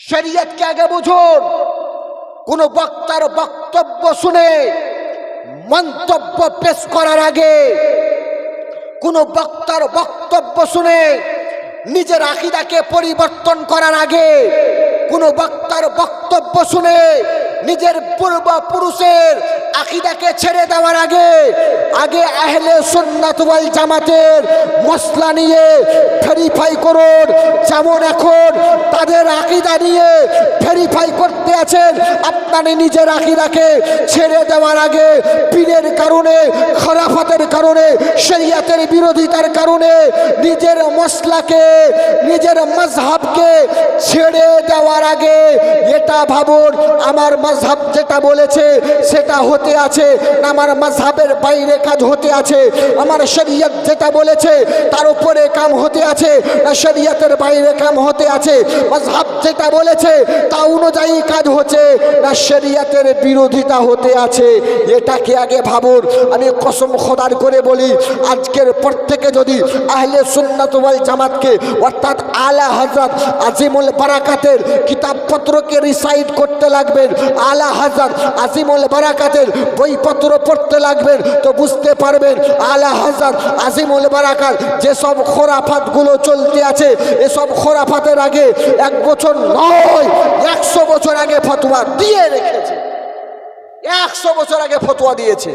শরীয়তকে আগে বুঝুন। কোন বক্তার বক্তব্য শুনে মন্তব্য পেশ করার আগে কোন বক্তার বক্তব্য শুনে নিজের আকিদাকে পরিবর্তন করার আগে কোন বক্তার বক্তব্য শুনে নিজের পূর্বপুরুষের আকিদাকে ছেড়ে দেওয়ার আগে আগে আহলে সুন্নাত ওয়াল জামাতের মশলা নিয়ে ভেরিফাই করুন যেমন এখন তাদের আকিদা নিয়ে ভেরিফাই করতে আছেন, আপনার নিজের আকিদাকে ছেড়ে দেওয়ার আগে পীরের কারণে খরাফাতের কারণে, শরিয়াতের বিরোধিতার কারণে নিজের মশলাকে নিজের মজহাবকে ছেড়ে দেওয়ার আগে এটা ভাবুন, আমার মজহাব যেটা বলেছে সেটা হতে আছে, আমার মজহাবের বাইরে কাজ হতে আছে, আমার শরীয়ত যেটা বলেছে তার উপরে কাম হতে আছে, না শরীয়তের বাইরে কাম হতে আছে, মজহাব যেটা বলেছে তা অনুযায়ী কাজ হচ্ছে, না শরীয়তের বিরোধিতা হতে আছে, এটাকে আগে ভাবুন, আমি কসম খোদার করে বলি, আজকের পর থেকে যদি আহলে সুন্নাত ওয়াল জামাতকে, অর্থাৎ আলা হযরত আজিমুল বারাকাতের কিতাবপত্রকে রিসাইড করতে লাগবেন, আলা হযরত আজিমুল বারাকাতের বইপত্র পড়তে লাগবেন, তো বুঝতে পারবেন আলা হযরত আজিমুল বারাকাত যেসব খোরাফাতগুলো চলতে আছে, এসব খোরাফাতের আগে এক বছর নয়, একশো বছর আগে ফতোয়া দিয়ে রেখেছে। একশো বছর আগে ফতোয়া দিয়েছে।